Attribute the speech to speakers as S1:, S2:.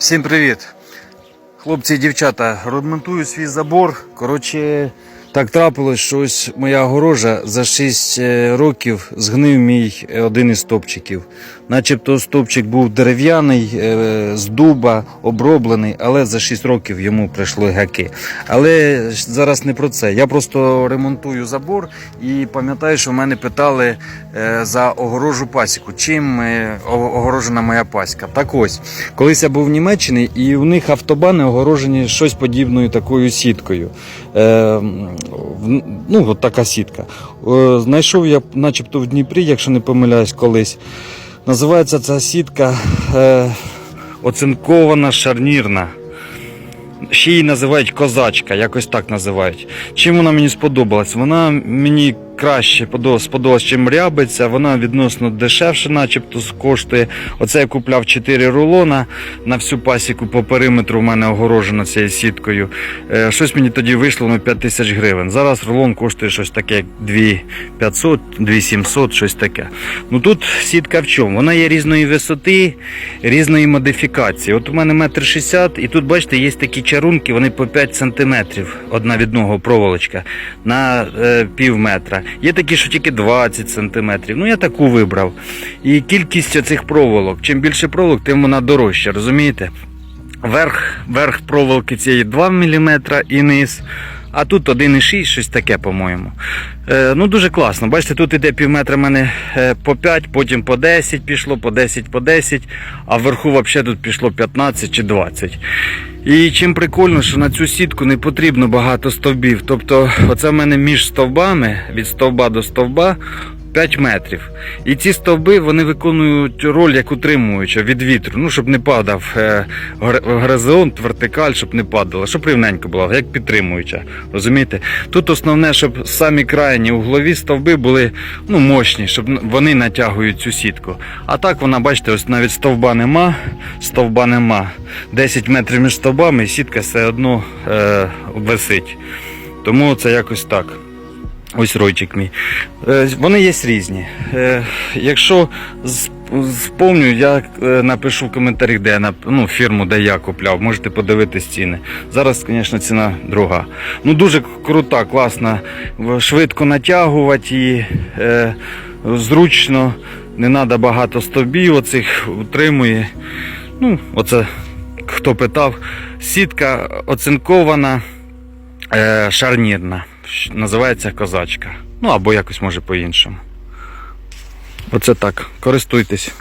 S1: Всім привіт! Хлопці і дівчата, ремонтую свій забор. Коротше, так трапилось, що ось моя огорожа за 6 е, років згнив мій е, один із стовпчиків. Начебто стовпчик був дерев'яний, е, з дуба, оброблений, але за 6 років йому прийшли гаки. Але зараз не про це. Я просто ремонтую забор і пам'ятаю, що в мене питали за огорожу пасіку. Чим огорожена моя паська? Так ось, колись я був в Німеччині, і у них автобани огорожені щось подібною такою сіткою. Ну, от така сітка. Е, знайшов я, начебто, в Дніпрі, якщо не помиляюсь, колись. Називається ця сітка е, оцинкована шарнірна. Ще її називають козачка, якось так називають. Чим вона мені сподобалась? Вона мені краще подо- сподобалась, чим рябиця. Вона відносно дешевше, начебто коштує. Оце я купляв 4 рулона на всю пасіку по периметру. в мене огорожено цією сіткою. Е, Щось мені тоді вийшло на 5 тисяч гривень. Зараз рулон коштує щось таке, як 2500, 2700, щось таке. Ну тут сітка в чому? Вона є різної висоти, різної модифікації. От у мене метр шістдесят, і тут, бачите, є такі чарунки, вони по 5 сантиметрів, одна від одного проволочка на е, пів метра. Є такі, що тільки 20 сантиметрів. Ну я таку вибрав. І кількість оцих проволок. Чим більше проволок, тим вона дорожча, розумієте? Верх, верх проволоки цієї 2 мм і низ. А тут 1,6, щось таке, по-моєму. Е, ну дуже класно. Бачите, тут іде пів метра мене е, по 5, потім по 10 пішло, по 10, по 10, а вверху взагалі тут пішло 15 чи 20. І чим прикольно, що на цю сітку не потрібно багато стовбів. Тобто, оце в мене між стовбами, від стовба до стовба. 5 метрів. І ці стовби вони виконують роль як утримуюча від вітру, ну щоб не падав е, горизонт, вертикаль, щоб не падало, щоб рівненько було, як підтримуюча. Розумієте? Тут основне, щоб самі крайні углові стовби були ну, мощні, щоб вони натягують цю сітку. А так вона, бачите, ось навіть стовба нема, стовба нема. 10 метрів між стовбами і сітка все одно е, висить. Тому це якось так. Ось ройчик мій. Е, Вони є різні. Е, Якщо вспомню, я е, напишу в коментарях, де я ну, фірму, де я купляв. Можете подивитись ціни. Зараз, звісно, ціна друга. Ну дуже крута, класна. Швидко натягувати е, зручно. Не треба багато стовбів, оцих утримує. Ну, оце хто питав. Сітка оцинкована. Шарнірна. Називається козачка. Ну або якось може по-іншому. Оце так. Користуйтесь.